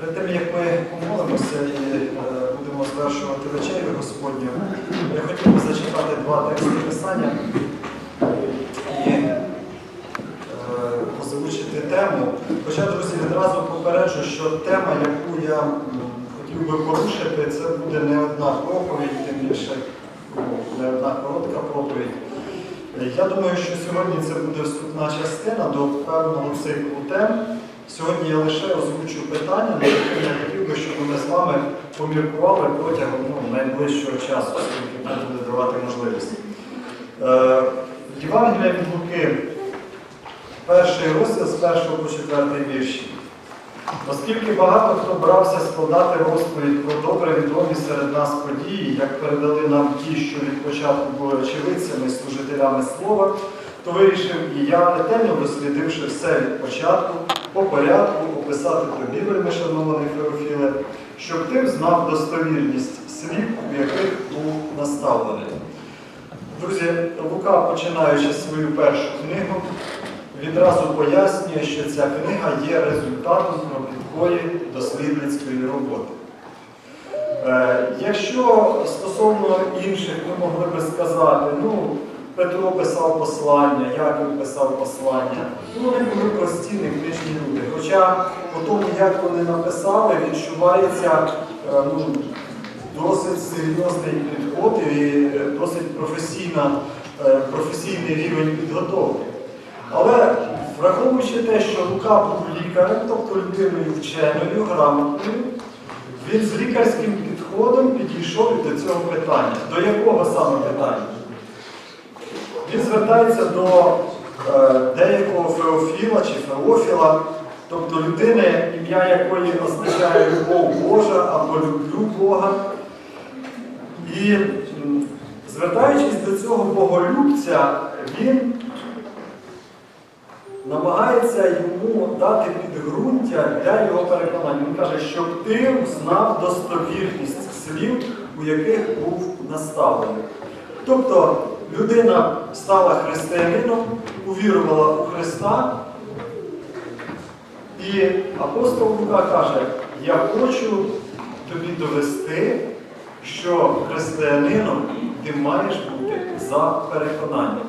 Перед тим, як ми помолимося і е, будемо звершувати вечерю Господню, я хотів би зачитати два тексти Писання і е, озвучити тему. Хоча, друзі, відразу попереджу, що тема, яку я хотів би порушити, це буде не одна проповідь, тим більше ну, не одна коротка проповідь. Я думаю, що сьогодні це буде вступна частина до певного циклу тем. Сьогодні я лише озвучу питання, на які я хотів би, щоб ми з вами поміркували протягом ну, найближчого часу, оскільки нам буде давати можливість. Е, Євангелія від Луки, перший розділ з першого по четвертий вірші. Оскільки багато хто брався складати розповідь про добре відомі серед нас події, як передали нам ті, що від початку були очевидцями, служителями слова, то вирішив і я, ретельно дослідивши все від початку, по порядку описати тобі, вельми шанований Феофіле, щоб ти знав достовірність слів, в яких був наставлений. Друзі, Лука, починаючи свою першу книгу, відразу пояснює, що ця книга є результатом кропіткої дослідницької роботи. Е, якщо стосовно інших ми могли би сказати, ну, Петро писав послання, Яків писав послання, ну, вони були прості, не книжні люди. Хоча по тому, як вони написали, відчувається е, ну, досить серйозний підход і е, досить професійна, е, професійний рівень підготовки. Але враховуючи те, що Лука був лікарем, тобто людиною вченою, грамотною, він з лікарським підходом підійшов до цього питання. До якого саме питання? Він звертається до е, деякого Феофіла чи Феофіла, тобто людини, ім'я якої означає любов Божа або люблю Бога. І звертаючись до цього боголюбця, він намагається йому дати підґрунтя для його переконання. Він каже, щоб ти знав достовірність слів, у яких був наставлений. Тобто людина стала християнином, увірувала у Христа, і апостол Лука каже, я хочу тобі довести, що християнином ти маєш бути за переконанням.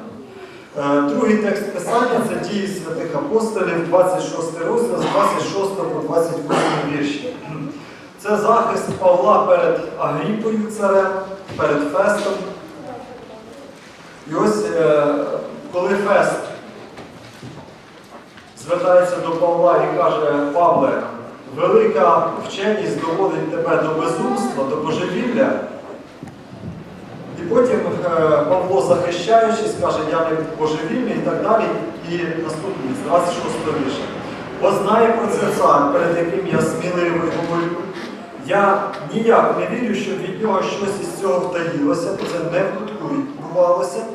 Е, Другий текст Писання це дії святих апостолів, 26 розділ з 26 по 28 вірші. Це захист Павла перед Агріпою царем, перед Фестом. І ось е, коли Фест звертається до Павла і каже, Павле, велика вченість доводить тебе до безумства, до божевілля. І потім е, Павло, захищаючись, каже, я не божевільний і так далі. І наступний, з 26 вірша. Бо знає про це цар, перед яким я сміливий говорю. Я ніяк не вірю, що від нього щось із цього втаїлося, бо це не вкутку відбувалося.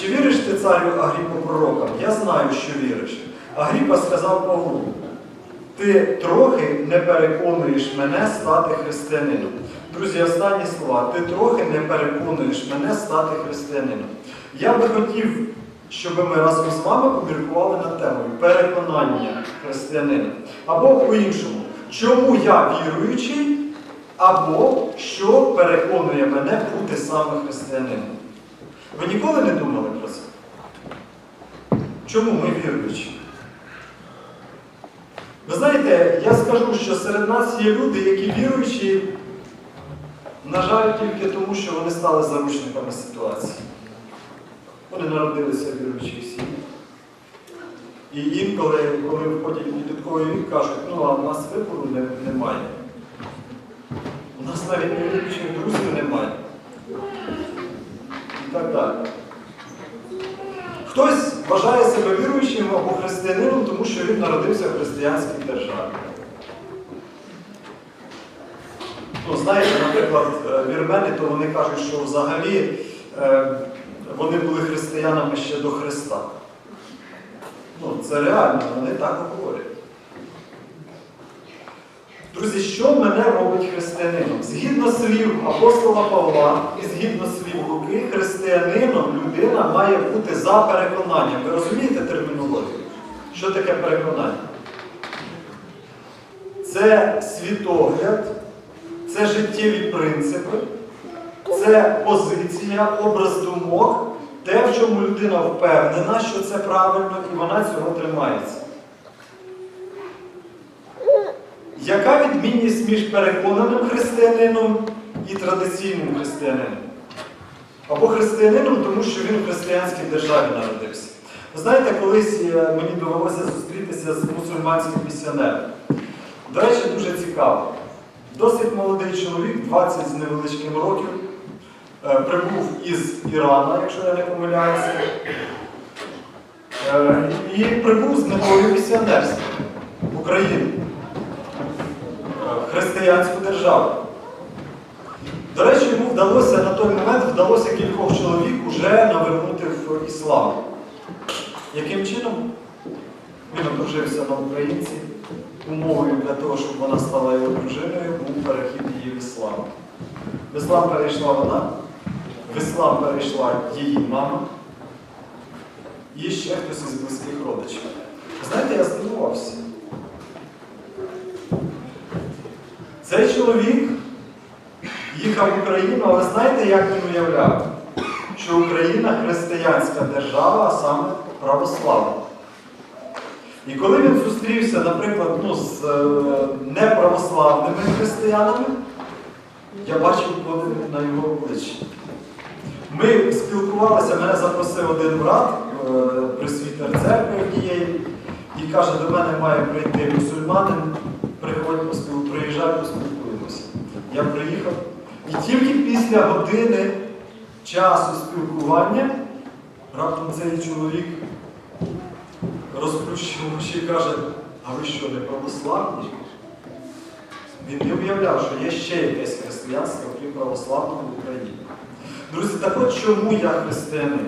Чи віриш ти царю Агріпу пророкам? Я знаю, що віриш. Агріпа сказав Павлу, ти трохи не переконуєш мене стати християнином. Друзі, останні слова. Ти трохи не переконуєш мене стати християнином. Я би хотів, щоб ми разом з вами поміркували над темою переконання християнина. Або по-іншому, чому я віруючий, або що переконує мене бути саме християнином. Ви ніколи не думали про це? Чому ми віруючі? Ви знаєте, я скажу, що серед нас є люди, які віруючі, на жаль, тільки тому, що вони стали заручниками ситуації. Вони народилися в віруючих сім'ях. І інколи, коли входять в підлітковий вік, кажуть, ну а в нас вибору не- немає. У нас навіть невіруючих друзів немає. І так далі. Хтось вважає себе віруючим або християнином, тому що він народився в християнській державі. Ну, знаєте, наприклад, е, вірмени, то вони кажуть, що взагалі е, вони були християнами ще до Христа. Ну, це реально, вони так говорять. Друзі, що мене робить християнином? Згідно слів апостола Павла і згідно слів Луки, християнином людина має бути за переконанням. Ви розумієте термінологію? Що таке переконання? це світогляд, це життєві принципи, це позиція, образ думок, те, в чому людина впевнена, що це правильно, і вона цього тримається. Яка відмінність між переконаним християнином і традиційним християнином? Або християнином, тому що він в християнській державі народився. Ви знаєте, колись е, мені довелося зустрітися з мусульманським місіонером. До речі, дуже цікаво. Досить молодий чоловік, 20 з невеличким років, прибув із Ірана, якщо я не помиляюся, е, і прибув з метою місіонерства в Україну, е, християнську державу. До речі, йому вдалося на той момент вдалося кількох чоловік уже навернути в іслам. Яким чином? Він одружився на українці. Умовою для того, щоб вона стала його дружиною, був перехід її в іслам. В іслам перейшла вона, в іслам перейшла її мама і ще хтось із близьких родичів. Знаєте, я здивувався. Цей чоловік їхав в Україну, але знаєте, як він уявляв? Що Україна християнська держава, а саме православна. І коли він зустрівся, наприклад, ну, з е, неправославними християнами, я бачив подив на його обличчі. Ми спілкувалися, мене запросив один брат, е, присвітер церкви однієї, і каже, до мене має прийти мусульманин, приходь, приїжджай, поспілкуємося. Я приїхав. І тільки після години часу спілкування раптом цей чоловік розплющив очі і каже, а ви що, не православні? Він не уявляв, що є ще якесь християнство, крім православного в Україні. Друзі, так от чому я християнин?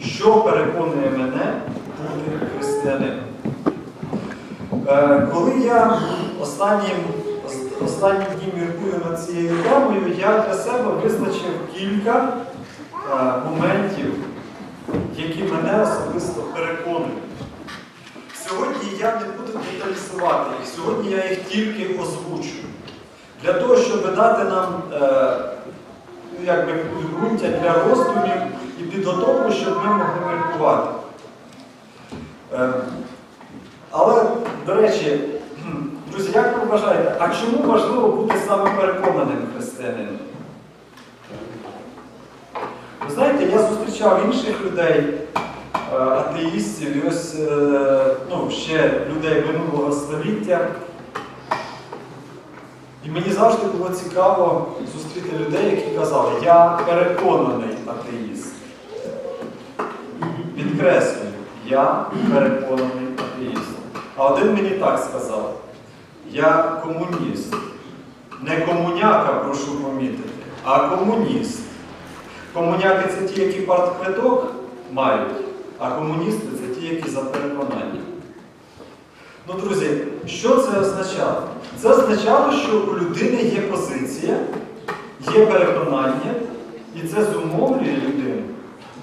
Що переконує мене бути християнином? Е, коли я останнім, останні дні міркую над цією темою, я для себе визначив кілька е, моментів, які мене особисто переконують. Сьогодні я не буду деталізувати їх, сьогодні я їх тільки озвучу. Для того, щоб дати нам е, якби, підґрунтя для роздумів і підготовку, щоб ми могли міркувати. Е, але, до речі, друзі, як ви вважаєте, а чому важливо бути саме переконаним християнином? Ви знаєте, я зустрічав інших людей, е, атеїстів, і ось е, ну, ще людей минулого століття. І мені завжди було цікаво зустріти людей, які казали, я переконаний атеїст. Підкреслюю, я переконаний атеїст. А один мені так сказав, я комуніст. Не комуняка, прошу помітити, а комуніст. Комуняки це ті, які партквиток мають, а комуністи це ті, які за переконання. Ну, друзі, що це означало? Це означало, що у людини є позиція, є переконання, і це зумовлює людину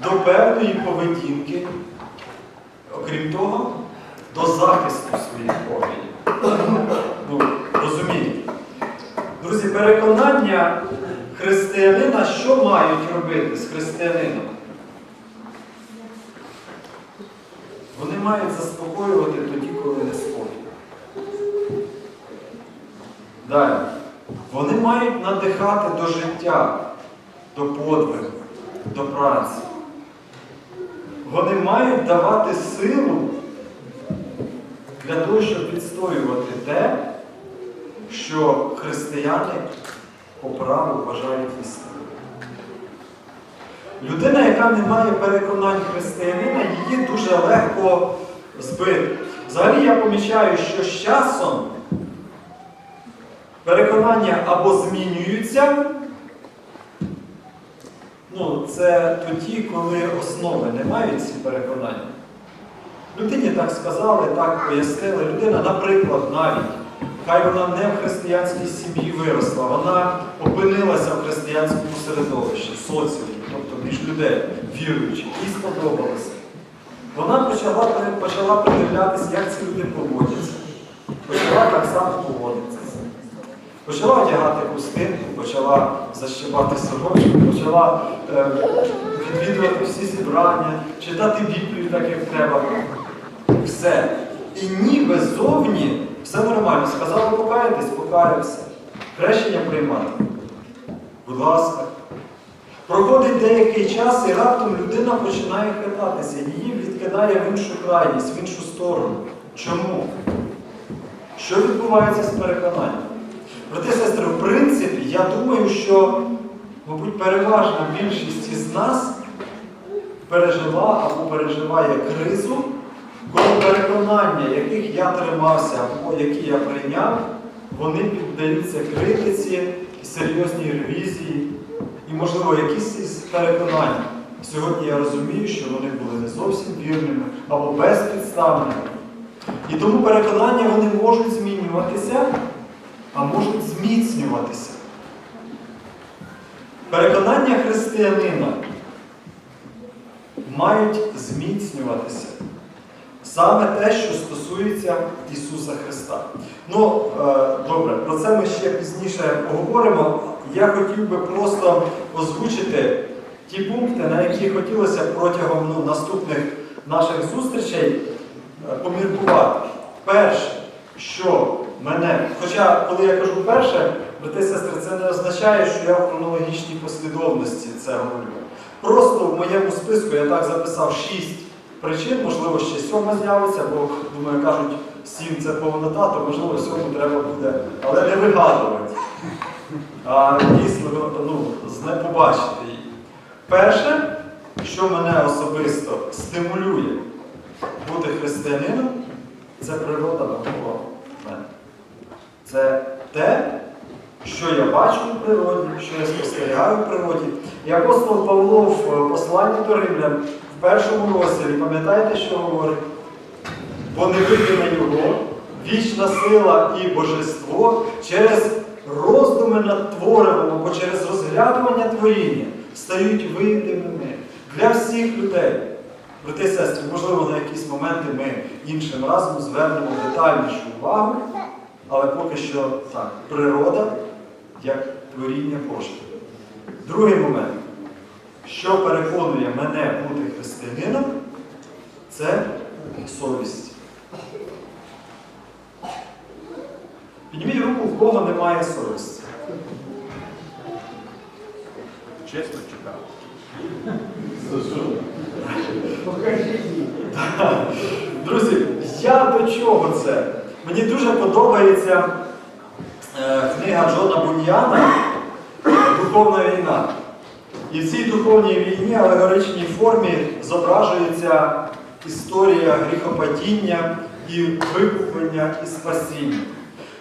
до певної поведінки, окрім того, до захисту своїх поглядів. Ну, розумієте? Друзі, переконання християнина, що мають робити з християнином? Вони мають заспокоювати тоді, коли не спокій. Далі. Вони мають надихати до життя, до подвигу, до праці. Вони мають давати силу для того, щоб відстоювати те, що християни по праву вважають істиною. Людина, яка не має переконань християнина, її дуже легко збити. Взагалі я помічаю, що з часом переконання або змінюються, ну, це тоді, коли основи не мають ці переконання. Людині так сказали, так пояснили. Людина, наприклад, навіть, хай вона не в християнській сім'ї виросла, вона опинилася в християнському середовищі, соціумі, тобто між людей, віруючих, їй сподобалося. Вона почала, почала придивлятися, як ці люди поводяться. почала так само поводитися. Почала одягати хустинку, почала защибати сорочку, почала е, відвідувати всі зібрання, читати Біблію так, як треба. Все. І ніби зовні все нормально. Сказали покаятись, покаявся. Хрещення приймати. Будь ласка. Проходить деякий час і раптом людина починає хитатися, її відкидає в іншу крайність, в іншу сторону. Чому? Що відбувається з переконанням? Брати сестри, в принципі, я думаю, що, мабуть, переважна більшість із нас пережила або переживає кризу, коли переконання, яких я тримався або які я прийняв, вони піддаються критиці, серйозній ревізії і, можливо, якісь із переконань. Сьогодні я розумію, що вони були не зовсім вірними або безпідставними. І тому переконання вони можуть змінюватися, а можуть зміцнюватися. Переконання християнина мають зміцнюватися. Саме те, що стосується Ісуса Христа. Ну, е, добре, про це ми ще пізніше поговоримо. Я хотів би просто озвучити ті пункти, на які хотілося протягом ну, наступних наших зустрічей е, поміркувати. Перше, що мене, хоча коли я кажу перше, брати сестри, це не означає, що я в хронологічній послідовності це говорю. Просто в моєму списку я так записав шість причин, можливо, ще сьома з'явиться, бо, думаю, кажуть, сім це повнота, то можливо сьому треба буде, але не вигадувати. А дійсно ну, побачити її. Перше, що мене особисто стимулює бути християнином, це природа навколо. Це те, що я бачу у природі, що я спостерігаю в природі. І апостол Павло в посланні до Римлян в першому розділі, пам'ятаєте, що говорить? Бо невидиме Його, вічна сила і божество через роздуми над творивом або через розглядування творіння стають видимими для всіх людей. Брати сестри, можливо, на якісь моменти ми іншим разом звернемо детальнішу увагу, але поки що так, природа як творіння Боже. Другий момент, що переконує мене бути християнином, це совість. Підніміть руку, в кого немає совісті. Чесно чекав. Друзі, я до чого це? Мені дуже подобається е, книга Джона Буньяна Духовна війна. І в цій духовній війні алегоричній формі зображується історія гріхопадіння і викуплення і спасіння.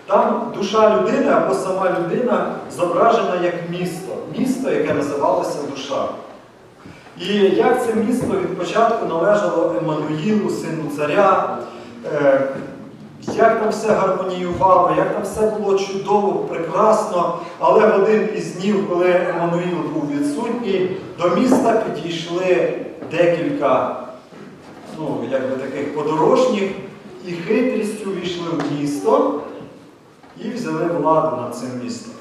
Там душа людини або сама людина зображена як місто. Місто, яке називалося душа. І як це місто від початку належало Еммануїлу, сину царя, е, як там все гармоніювало, як там все було чудово, прекрасно. Але в один із днів, коли Еммануїл був відсутній, до міста підійшли декілька ну, якби таких подорожніх і хитрістю війшли в місто і взяли владу над цим містом.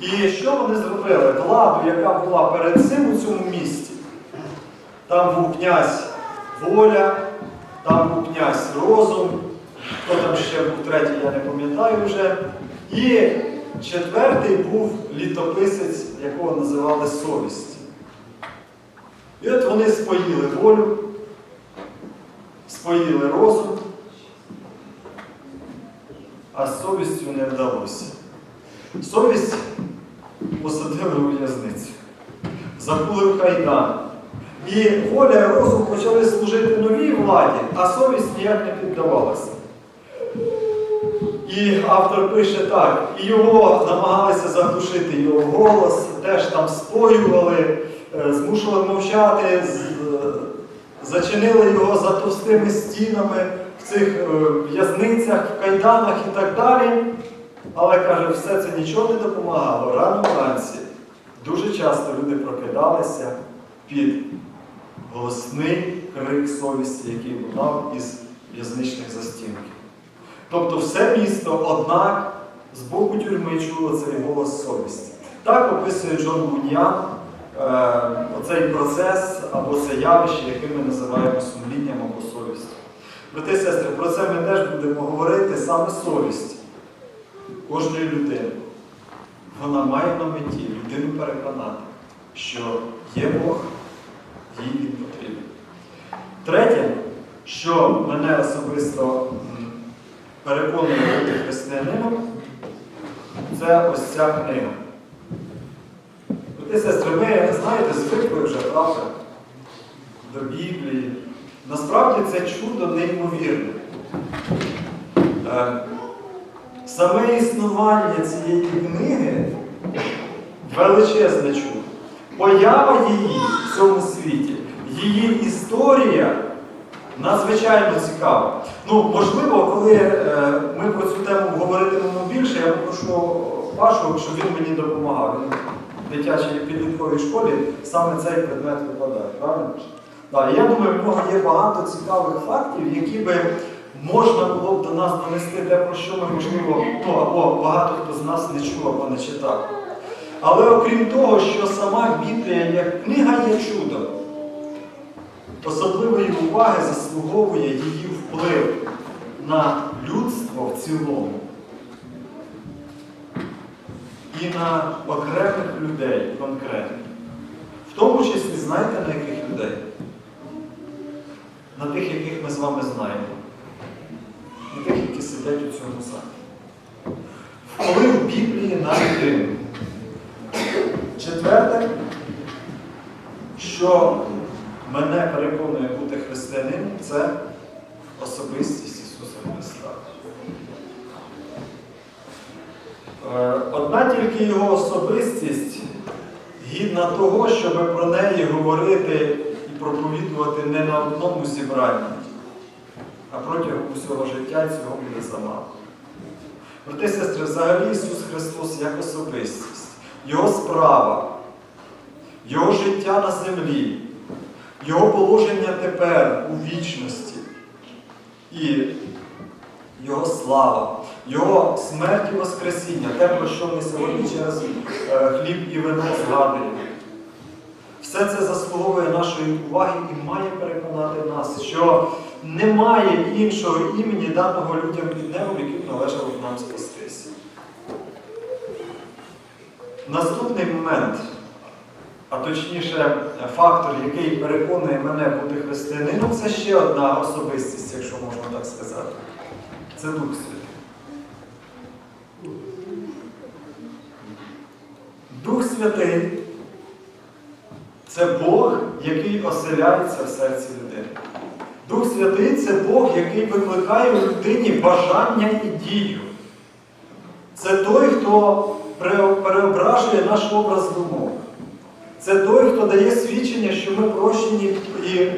І що вони зробили? Владу, яка була перед цим у цьому місті. Там був князь воля, там був князь розум, хто там ще був третій, я не пам'ятаю вже. І четвертий був літописець, якого називали совість. І от вони споїли волю, споїли розум, а совістю не вдалося. Совість посадили у в'язницю, забули в кайдан. І воля і розум почали служити новій владі, а совість ніяк не піддавалася. І автор пише так, і його намагалися заглушити його голос, теж там споювали, е, змушували мовчати, е, зачинили його за товстими стінами в цих е, в'язницях, в кайданах і так далі. Але каже, все це нічого не допомагало. Рано вранці дуже часто люди прокидалися під голосний крик совісті, який лунав із в'язничних застінків. Тобто все місто, однак, з боку тюрми чуло цей голос совісті. Так описує Джон Буньян е, оцей процес або це явище, яке ми називаємо сумлінням або совістю. Брати і сестри, про це ми теж будемо говорити саме совість кожної людини. Вона має на меті людину переконати, що є Бог, їй. Третє, що мене особисто переконує бути християнином, це ось ця книга. І сестри, ми, знаєте, звикли вже, правда, до Біблії. Насправді це чудо неймовірне. Е, Саме існування цієї книги величезне чудо. Поява її в цьому світі, її історія надзвичайно цікава. Ну, можливо, коли е, ми про цю тему говоритимемо більше, я попрошу Пашу, щоб він мені допомагав. Він в дитячій підлітковій школі саме цей предмет викладає, правильно? Да, я думаю, в нього є багато цікавих фактів, які би можна було б до нас донести те, про що ми, можливо, ну, або багато хто з нас не чув або не читав. Але окрім того, що сама Біблія як книга є чудом, особливої уваги заслуговує її вплив на людство в цілому і на окремих людей конкретно. В тому числі, знаєте, на яких людей? На тих, яких ми з вами знаємо. На тих, які сидять у цьому залі. Вплив Біблії на людину. Четверте, що мене переконує бути християнином, це особистість Ісуса Христа. Е, Одна тільки його особистість гідна того, щоб про неї говорити і проповідувати не на одному зібранні, а протягом усього життя цього буде замало. Брати сестри, взагалі Ісус Христос як особистість, Його справа, Його життя на землі, Його положення тепер у вічності і Його слава, Його смерть і Воскресіння, те, про що ми сьогодні через е, хліб і вино згадуємо. Все це заслуговує нашої уваги і має переконати нас, що немає іншого імені, даного людям під небом, яким належало б нам спастися. Наступний момент, а точніше фактор, який переконує мене бути християнином, це ще одна особистість, якщо можна так сказати. Це Дух Святий. Дух Святий це Бог, який оселяється в серці людини. Дух Святий це Бог, який викликає у людині бажання і дію. Це той, хто пере- переображує наш образ думок. Це той, хто дає свідчення, що ми прощені і е,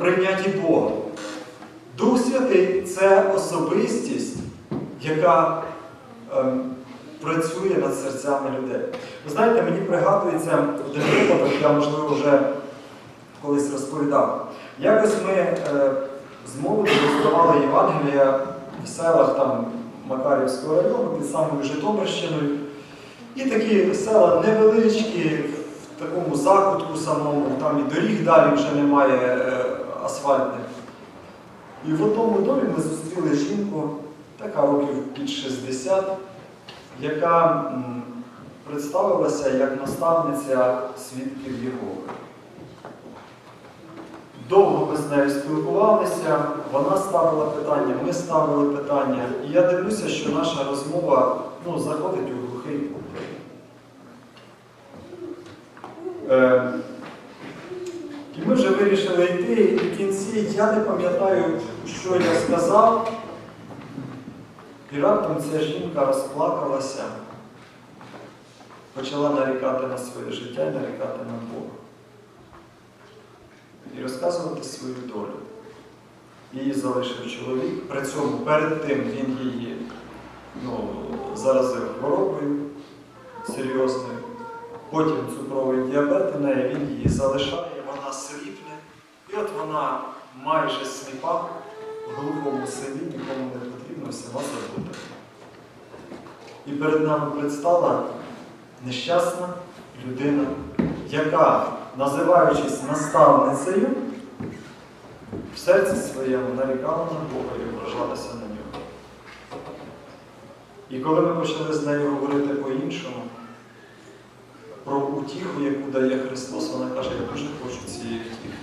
прийняті Богом. Дух Святий це особистість, яка ем, працює над серцями людей. Ви знаєте, мені пригадується один випадок, я, можливо, вже колись розповідав. Якось ми е, з молоді роздавали Євангелія в селах там Макарівського району під самою Житомирщиною. І такі села невеличкі, такому закутку самому, там і доріг далі вже немає е, асфальтних. І в одному домі ми зустріли жінку, така років під 60, яка представилася як наставниця свідків Єгови. Довго ми з нею спілкувалися, вона ставила питання, ми ставили питання. І я дивлюся, що наша розмова ну, заходить у глухий. Е, і ми вже вирішили йти, і в кінці я не пам'ятаю, що я сказав. І раптом ця жінка розплакалася, почала нарікати на своє життя нарікати на Бога. І розказувати свою долю. Її залишив чоловік. При цьому перед тим він її ну, заразив хворобою серйозною. Потім цукровий діабет у неї, він її залишає, вона сліпне. І от вона майже сліпа в глухому селі, нікому не потрібно всіма забути. І перед нами предстала нещасна людина, яка, називаючись наставницею, в серці своєму нарікала на Бога і ображалася на нього. І коли ми почали з нею говорити по-іншому, про утіху, яку дає Христос, вона каже, я дуже хочу цієї втіхи.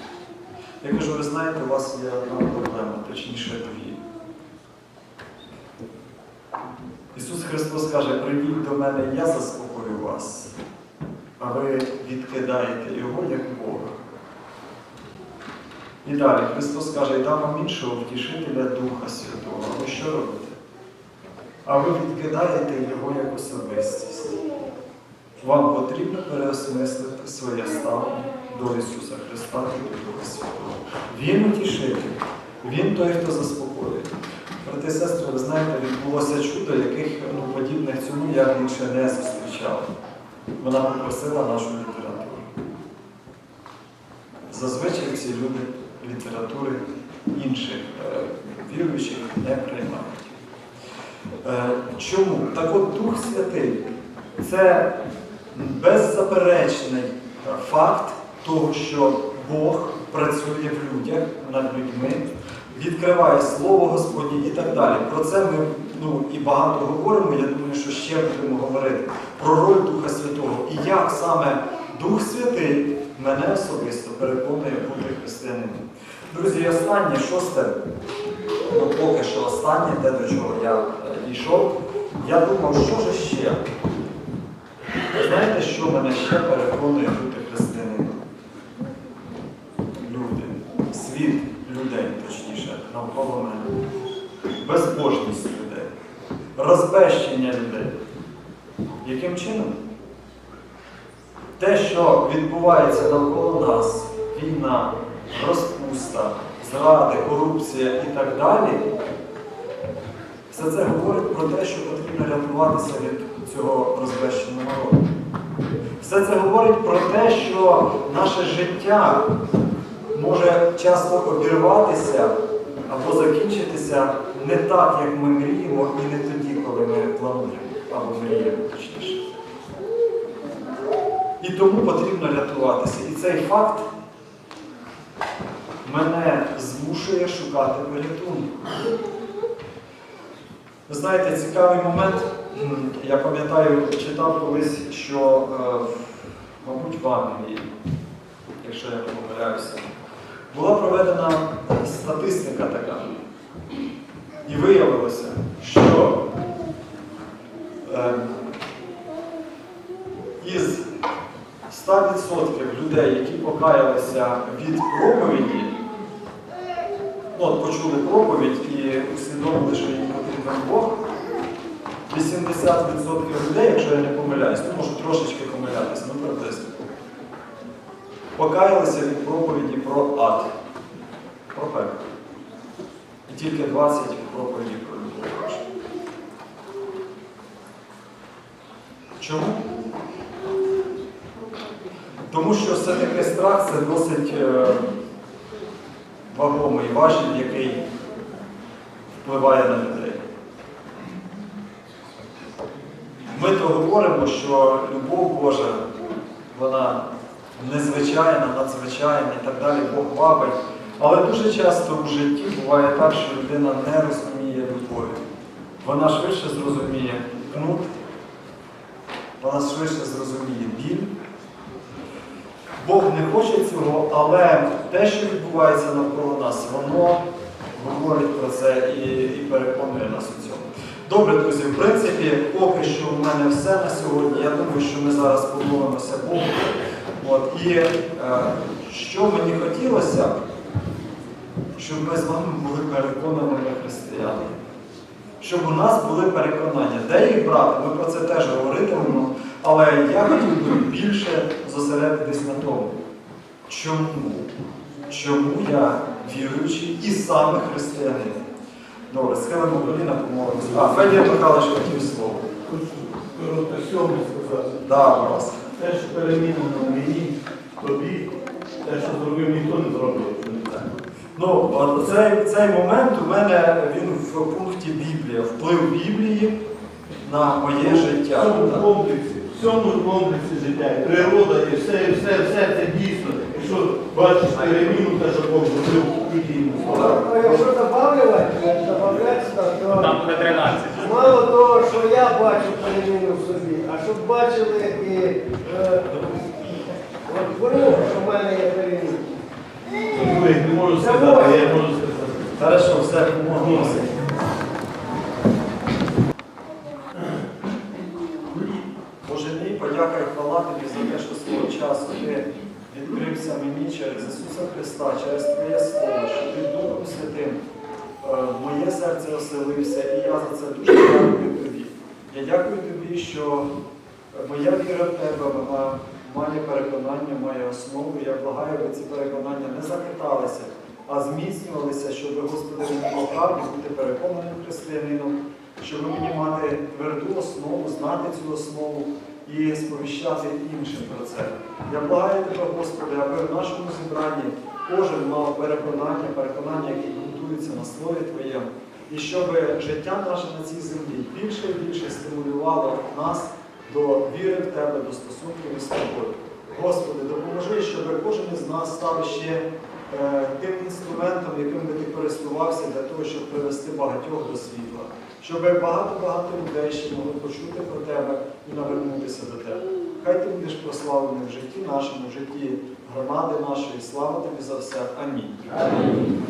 Я кажу, ви знаєте, у вас є одна проблема, точніше дві. Ісус Христос каже, прийдіть до мене, я заспокою вас, а ви відкидаєте Його як Бога. І далі Христос каже, і дам вам іншого втішителя Духа Святого. А ви що робите? А ви відкидаєте Його як особистість. Вам потрібно переосмислити своє ставлення до Ісуса Христа і Духа Святого. Він утішитель, Він той, хто заспокоює. Брати і сестри, ви знаєте, відбулося чудо, яких ну, подібних цьому я більше не зустрічав. Вона попросила нашу літературу. Зазвичай ці люди літератури інших е, віруючих не приймають. Е, Чому? Так от Дух Святий це беззаперечний е, факт того, що Бог працює в людях над людьми, відкриває Слово Господнє і так далі. Про це ми ну, і багато говоримо. Я думаю, що ще будемо говорити про роль Духа Святого і як саме Дух Святий мене особисто переконує бути християнином. Друзі, останнє, шосте, ну поки що останнє, те, до чого я е, дійшов, я думав, що ж ще? Ви знаєте, що мене ще переконує бути християнином? Люди, світ людей, точніше, навколо мене. Безбожність людей, розбещення людей. Яким чином? Те, що відбувається навколо нас, війна, розпуста, зради, корупція і так далі, все це говорить про те, що потрібно рятуватися від цього розбещеного народу. Все це говорить про те, що наше життя може часто обірватися або закінчитися не так, як ми мріємо, і не тоді, коли ми плануємо або мріємо точніше. І тому потрібно рятуватися. І цей факт мене змушує шукати порятунку. Ви знаєте, цікавий момент, я пам'ятаю, читав колись, що, е, мабуть, в Англії, якщо я не помиляюся, була проведена статистика така. І виявилося, що е, із 100% людей, які покаялися від проповіді, от почули проповідь і усвідомили, що їм потрібен Бог, 80% людей, якщо я не помиляюсь, ну можу трошечки помилятися, ну приблизно, покаялися від проповіді про ад, про пекло. І тільки 20 проповіді про любов. Чому? Тому що все-таки страх це досить е, вагомий важіль, який впливає на людей. Ми то говоримо, що любов Божа, вона незвичайна, надзвичайна і так далі, Бог вабить. Але дуже часто у житті буває так, що людина не розуміє любові. Вона швидше зрозуміє кнут, вона швидше зрозуміє біль. Бог не хоче цього, але те, що відбувається навколо нас, воно говорить про це і, і переконує нас у цьому. Добре, друзі, в принципі, поки що в мене все на сьогодні. Я думаю, що ми зараз помолимося Богу. От, і е, що мені хотілося, щоб ми з вами були переконаними християни. Щоб у нас були переконання. Де їх брати, ми про це теж говоритимемо. Але я хотів би більше зосередитись на тому, чому, чому я віруючий і саме християнин. Добре, схилимо коліна, помолимося. А, Федір Михайлович хотів слово. Хочу коротко сьоме сказати. Да, будь ласка. Те, що перемінено мені, тобі, те, що зробив, ніхто не зробив. Ну, цей, цей момент у мене він в пункті Біблія, вплив Біблії на моє В життя. цьому комплексі, в цьому комплексі життя, і природа, і все, і все, все це дійсно. Якщо бачиш переміну, те, що Бог зробив у дійну А якщо добавлювати, добавляти, то Там буде 13. мало того, що я бачу переміну в собі, а щоб бачили і е, от вони, що в мене є переміна. Я не можу сказати, а я можу сказати. Хорошо, все, помогу. Боже мій, подяка і хвала тобі за те, що свого часу ти відкрився мені через Ісуса Христа, через Твоє Слово, що ти Духом Святим е, моє серце оселився, і я за це дуже дякую тобі. Я дякую тобі, що моя віра в тебе вона має переконання, має основу. Я благаю, аби ці переконання не захиталися, а зміцнювалися, щоб, Господи, мені правді бути переконаним християнином, щоб мені мати тверду основу, знати цю основу і сповіщати іншим про це. Я благаю тебе, Господи, аби в нашому зібранні кожен мав переконання, переконання, які ґрунтуються на слові Твоєму, і щоб життя наше на цій землі більше і більше стимулювало нас до віри в Тебе, до стосунків із Тобою. Господи, допоможи, щоб кожен із нас став ще е, тим інструментом, яким би ти користувався для того, щоб привести багатьох до світла, щоб багато-багато людей ще могли почути про тебе і навернутися до тебе. Хай ти будеш прославлений в житті нашому, в житті громади нашої. Слава тобі за все. Амінь. Амінь.